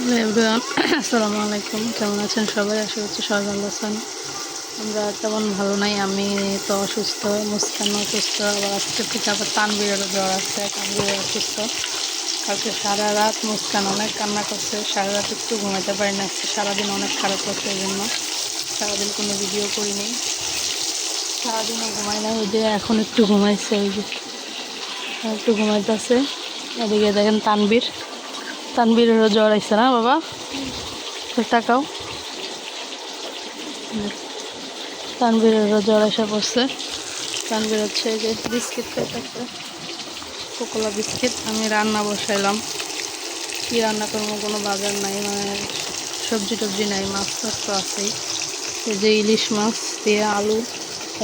আসসালামু আলাইকুম। কেমন আছেন সবাই? আশা করছি সবাই ভালো আছেন। আমরা তেমন ভালো নাই, আমি তো অসুস্থ, মুস্কান অসুস্থ, আবার আজকে থেকে আবার তানবিরেরও জ্বর আছে তানবিরের অসুস্থ। কালকে সারা রাত মুস্কান অনেক কান্না করছে, সারা রাত একটু ঘুমাতে পারি না সারাদিন অনেক খারাপ করছে এই জন্য। সারাদিন কোনো ভিডিও করিনি সারাদিনও ঘুমাই না ওই যে এখন একটু ঘুমাইছে ওই যে একটু ঘুমাইতেছে। এদিকে দেখেন তানবীর তানবীরেরও জ্বর আইছে না, বাবা? তো তাকাও। তানবীরেরও জ্বর এসে পড়ছে। তানবীর হচ্ছে যে বিস্কিট খাইতেছে। কোকোলা বিস্কিট। আমি রান্না বসাইলাম। কি রান্না করব কোনো বাজার নাই মানে সবজি টবজি নাই, মাছ টাছ তো আছেই। যে ইলিশ মাছ দিয়ে আলু,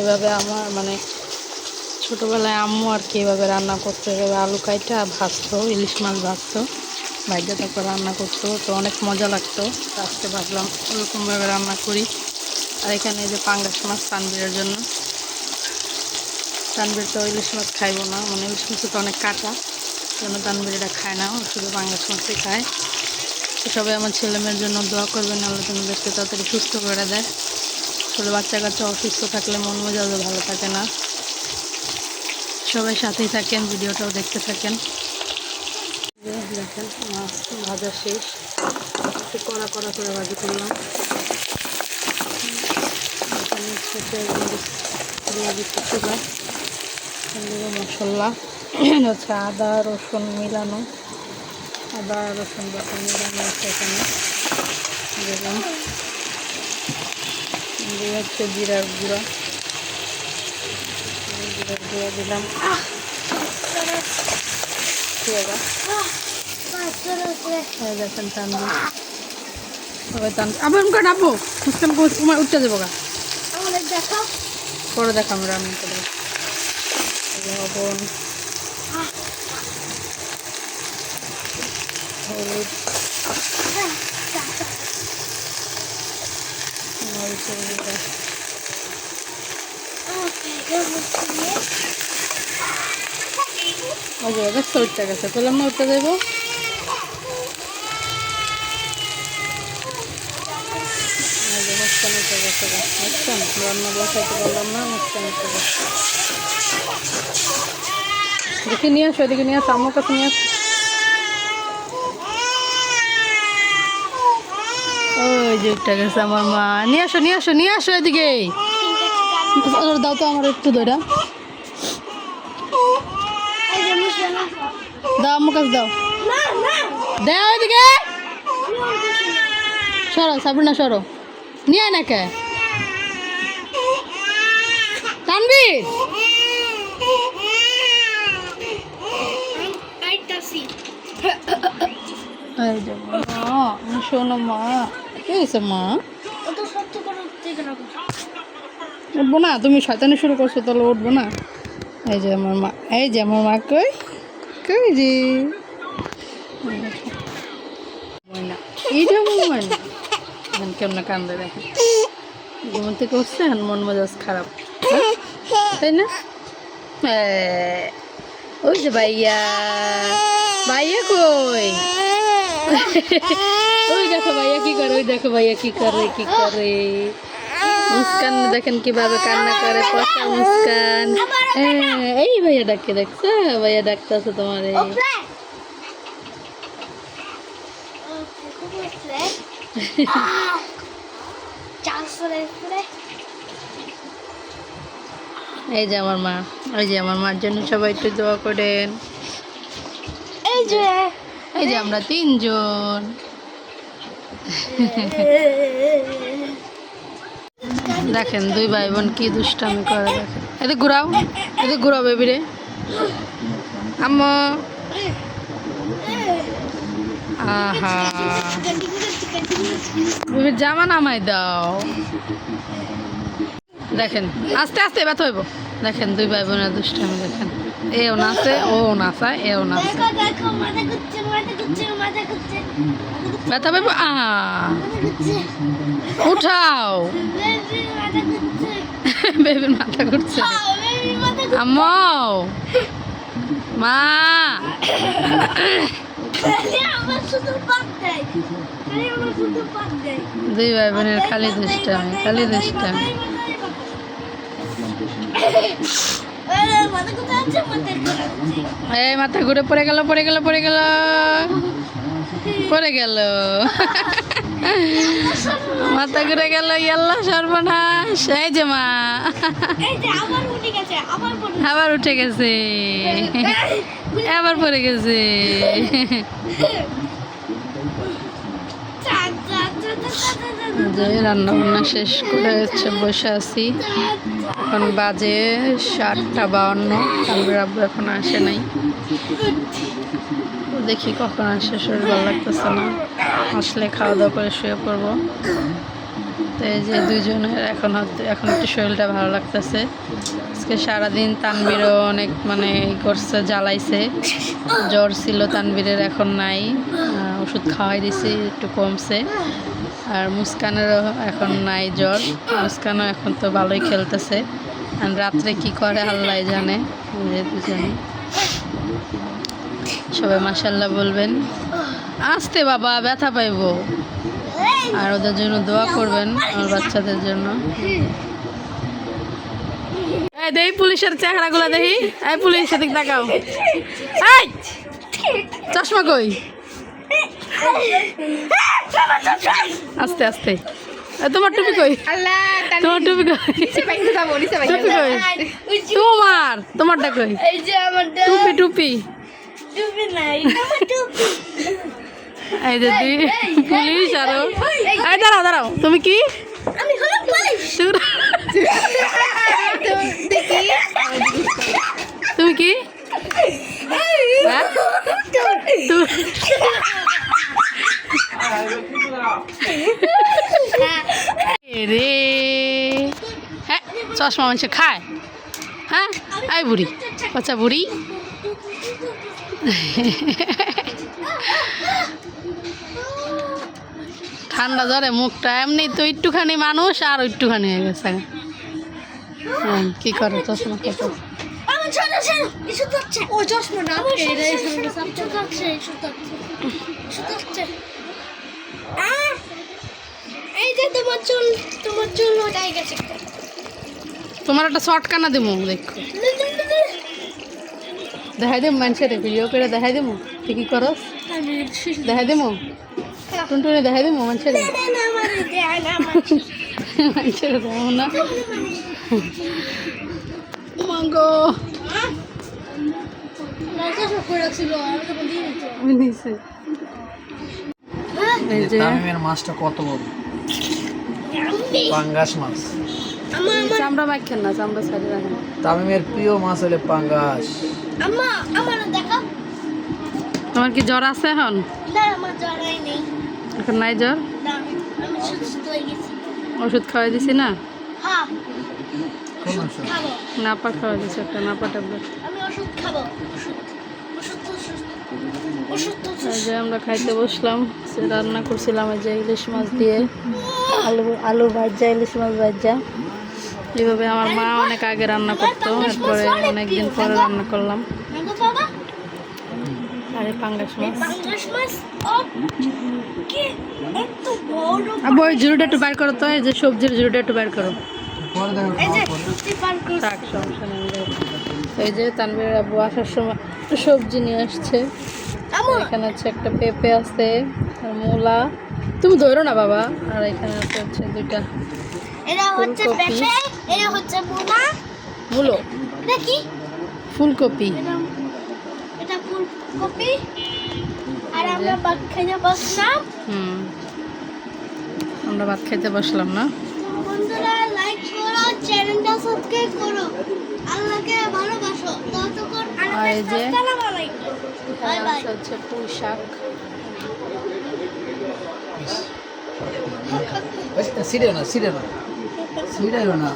এভাবে আমার মানে ছোটোবেলায় আম্মু আর কি এভাবে রান্না করতো, এভাবে আলু কাইটা ভাজতো, ইলিশ মাছ ভাজতো। ভাইজা তারপর রান্না করতো, তো অনেক মজা লাগতো। আজকে ভাবলাম ওরকমভাবে রান্না করি। আর এখানে যে পাঙ্গাস মাছ তানবীরের জন্য। তানবীর তো ইলিশ মাছ খাইবো না মানে ইলিশ মাছে তো অনেক কাটা জন্য তানবীর এটা খায় না শুধু পাঙ্গাস মাছই খায়। তো সবাই আমার ছেলেমেয়ের জন্য দোয়া করবেন, আল্লাহ তুমি দেখতে তাড়াতাড়ি সুস্থ করে দেয়। আসলে বাচ্চা কাচ্চা অসুস্থ থাকলে মন মেজাজও ভালো থাকে না। সবাই সাথেই থাকেন, ভিডিওটাও দেখতে থাকেন। দেখেন, মাছ ভাজা শেষ। একটু কড়া কড়া করে ভাজি করলাম। মশলা। হচ্ছে আদা, রসুন মিলানো। আদা, রসুন বাটা মিলানো আছে এখানে। দিলাম দিয়ে হচ্ছে জিরার গুঁড়া। জিরার গুঁড়া দিলাম পেঁয়াজা এই দেখেন টানবো সবাই টান আবার আমাকে ডাবো মুসকান তোমার উঠতে দেবো গা। পরে দেখাম রান্না করে লবণ হলুদ। মরিচের গুঁড়া ওই গেছে। না দেবো। মুসকান। রান্না বসাইতে পারলাম না গেছে। দেখি নিয়ে আসো এদিকে নিয়ে আসো আমার কাছে নিয়ে আসো। ওই যে উঠে গেছে আমার মা। নিয়ে আসো নিয়ে আসো নিয়ে আসো এদিকে। দাও তো আমার একটু দইটা দাও আমার কাছে দাও। দাও এদিকে। সরো সাবরিনা সরো। নিয়ে আয় না কে তানবীর শোনো মা। কি হয়েছে মা? উঠবো না তুমি শয়তানি শুরু করছ তাহলে উঠবো না। এই যে আমার মা এই যে আমার মা কই? ময়না এইটা ময়না এখন কেমন কান্দে দেখেন ঘুম থেকে উঠছে মন মেজাজ খারাপ। হ্যাঁ? তাই না? হ্যাঁ। ওই যে ভাইয়া। ভাইয়া কই? ওই দেখো ভাইয়া কি করে, ওই দেখো ভাইয়া কি করে কি করে। মুস্কান দেখেন কীভাবে কান্না করে পচা মুস্কান। এই ভাইয়া ডাকে দেখছ? ভাইয়া ডাকতেছে তোমার এই। এই যে আমার মা ওই যে আমার মার জন্য সবাই একটু দোয়া করেন। এই যে। এই যে আমরা তিনজন। দেখেন দুই ভাই বোন কি দুষ্টামি করে দেখেন। এদিকে ঘুরাও এদিকে ঘুরাও বেবি রে। আম্মা। আহা। জামা নামাই দাও। দেখেন আস্তে আস্তে ব্যথা হইব। দেখেন দুই ভাই বোনের দুষ্টামি দেখেন। এও নাচে ও নাচায় এও নাচে। ব্যথা পাইব? আ উঠাও। বেবির মাথা ঘুরছে। আম্মাও মা। দুই ভাই বোনের খালি দুষ্টামি খালি দুষ্টামি। এই মাথা ঘুরে পড়ে গেল পড়ে গেল পড়ে গেল। পড়ে গেল। মাথা ঘুরে গেল ইয়াল্লা সর্বনাশ। এই যে মা। আবার উঠে গেছে আবার পড়ে গেছে। রান্না বান্না শেষ করে হচ্ছে বসে আছি। এখন বাজে সাতটা বাউন্ন। আমরা এখন আসে নাই। দেখি কখন আসে, শরীর ভালো লাগতেছে না। আসলে খাওয়া দাওয়া করে শুয়ে পড়ব। তো এই যে দুজনের এখন এখন একটু শরীরটা ভালো লাগতেছে। আজকে সারাদিন তানবীরও অনেক মানে করছে, জ্বালাইছে। জ্বর ছিল তানবীরের এখন নাই। ওষুধ খাওয়াই দিছি, একটু কমছে। আর মুস্কানেরও এখন নাই জ্বর। মুস্কানও এখন তো ভালোই খেলতেছে। আর রাত্রে কি করে আল্লাহ জানে। যে দুজনে সবাই মাসাল্লাহ বলবেন। আসতে বাবা ব্যথা পাইবো। আর ওদের জন্য দোয়া করবেন আমার বাচ্চাদের জন্য। এই দেই পুলিশের চেহারাগুলো দেখি। এই পুলিশ সেদিক তাকাও। এই! চশমা কই? আস্তে আস্তে। তোমার টুপি কই? তোমার টুপি কই? টুপি কই? তোমার তোমারটা কই? টুপি টুপি। এই দুই পুলিশ আরও। এই দাঁড়াও দাঁড়াও তুমি কি? তুমি- কি? হ্যাঁ? রে হ্যাঁ চশমা মানুষ খায়। হ্যাঁ আই বুড়ি বাচ্চা বুড়ি। ঠান্ডা জ্বরে মুখটা এমনি তো একটুখানি মানুষ আর একটুখানি হয়ে গেছে। কি করে চশমা তোমার একটা শর্ট কানা দিব দেখো দেখাই দিম মানুষের ভিডিও করে দেখাই দেবো তুই কি করস? দেখাই দেবো টুনটুনে দেখাই দেবো মানুষের মানুষের না। মাঙ্গো। মাছটা কত বড়? পাঙ্গাস মাছ। চামড়া মাইখেন না চামড়া রাখেন। তামিমের প্রিয় মাছ হলে পাঙ্গাস। আম্মা আমার দেখো। তোমার কি জ্বর আছে এখন? না আমার জড়াই নেই। এখন নাই জ্বর? না আমি সুস্থ হয়ে গেছি। ওষুধ খাওয়াই দিছি না? হ্যাঁ। কোন মাছ? খাব। নাপা দিছি একটা নাপা ট্যাবলেট। আমি ওষুধ খাব যে আমরা খাইতে বসলাম সে রান্না করছিলাম এই যে ইলিশ মাছ দিয়ে আলু আলু ভাজা ইলিশ মাছ ভাজা। এইভাবে আমার মা অনেক আগে রান্না করতো এরপরে অনেকদিন পরে রান্না করলাম। আর পাঙ্গাস মাছ। আবু ওই একটু বের করো তো এই যে সবজির একটু বের করো। এই যে থাক সমস্যা নেই এই আব্বু আসার সময় একটু সবজি নিয়ে আসছে। এখানে হচ্ছে একটা পেঁপে আছে আর মূলা। তুমি ধরো না বাবা আর এখানে আছে হচ্ছে দুইটা এটা হচ্ছে ফুলকপি। এটা হচ্ছে মুলা। মূলো। এটা কি? ফুলকপি। এটা ফুলকপি। আর আমরা ভাত খাইতে বসলাম। হুম। আমরা ভাত খাইতে বসলাম না। বন্ধুরা লাইক করো চ্যানেলটা সাবস্ক্রাইব করো। আল্লাহকে ভালোবাসো। ততক্ষণ আসসালামু আলাইকুম বাই বাই হচ্ছে পুঁই শাক। না সিঁড়ে না। সিঁড়েও না।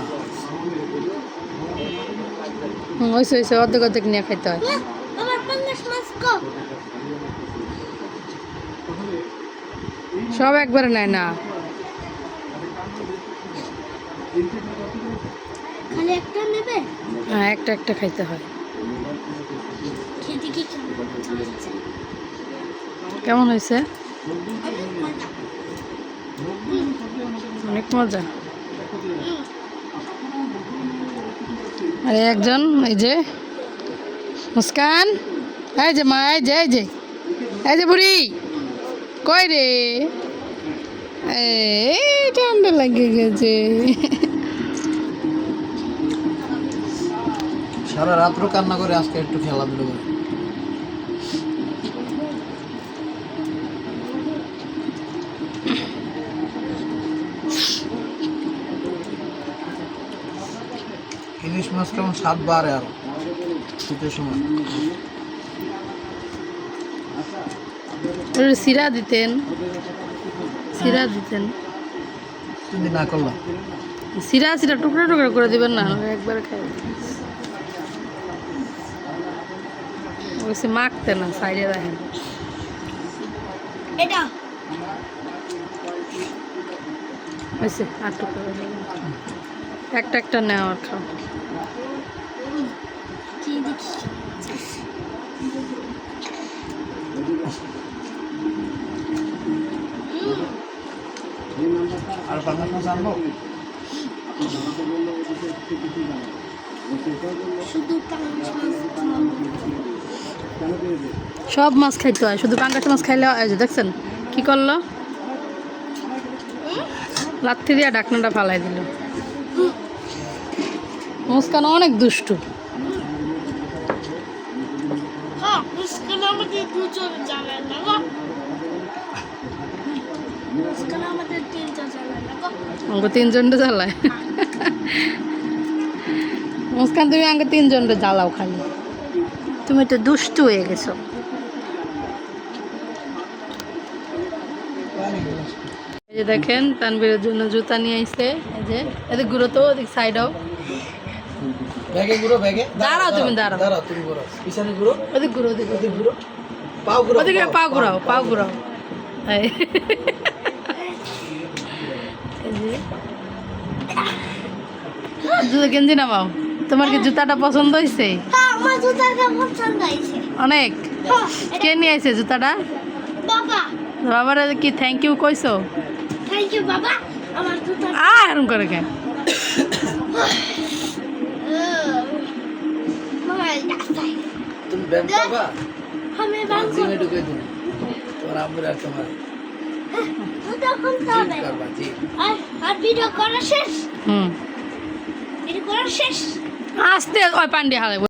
ওইসে ওইসে অর্ধেক অর্ধেক নিয়ে খাইতে হয়। সব একবারে নেয় না। একটা হ্যাঁ একটা একটা খাইতে হয়। কেমন কেমন হয়েছে? অনেক মজা। আরে একজন, এই যে। মুস্কান, এই যে মা, এই যে এই যে। এই যে বুড়ি। কই রে? ঠান্ডা লাগে গেছে। সারা রাত্র কান্না করে আজকে একটু খেলাধুলো করে ইলিশ মাছ কেমন স্বাদ বাড়ে আর শীতের সময়। একটু সিরা দিতেন। সিরা দিতেন। তুমি না করলাম সিরা সিরা টুকরা টুকরা করে দিবেন না একবারে খাই ওইসে মাখতে না সাইডে রাখেন। এটা। ওইসে আর টুকরা একটা একটা নেওয়ার খাও আর পাঁচ সব মাছ খাইতে হয় শুধু পাঙ্গাস মাছ খাইলে হয় যে দেখছেন? কি করল? লাথি দিয়া ঢাকনাটা ফালাই দিল। মুস্কান অনেক দুষ্টু। হ্যাঁ আমাদের দুজন না গো। আমাদের তিনজন না গো। তিনজনটা জ্বালায়। মুস্কান, তুমি আঙ্কে তিনজনটা জ্বালাও খালি। তুমি তো দুষ্টু হয়ে গেছো। দেখেন তানবীরের জন্য জুতা নিয়ে আইছে। এই যে এদের ঘুরো তো, ওদিক সাইডও ব্যাগে ঘুরো ব্যাগে? দাঁড়াও তুমি, দাঁড়াও। দাঁড়াও। তুমি ঘুরো পিছনে ঘুরো ওদিক ঘুরো ওদিক ওদিকে ঘুরো পাও ঘুরো ওদিকে পা ঘুরাও পা ঘুরাও। জুতো গেঞ্জি নামাও। তোমার কি জুতাটা পছন্দ হয়েছে হ্যাঁ আমার জুতাটা পছন্দ হয়েছে অনেক? হ্যাঁ কে নিয়ে আইছে জুতাটা? বাবা। বাবার কি থ্যাংক ইউ কইছো? থ্যাংক ইউ বাবা। আমার জুতা আ করে কেন? তুমি ব্যায়াম করবা আমি জিমে ঢুকে তোমার আর তোমার শেষ? আসতে ওই পান্ডে হালে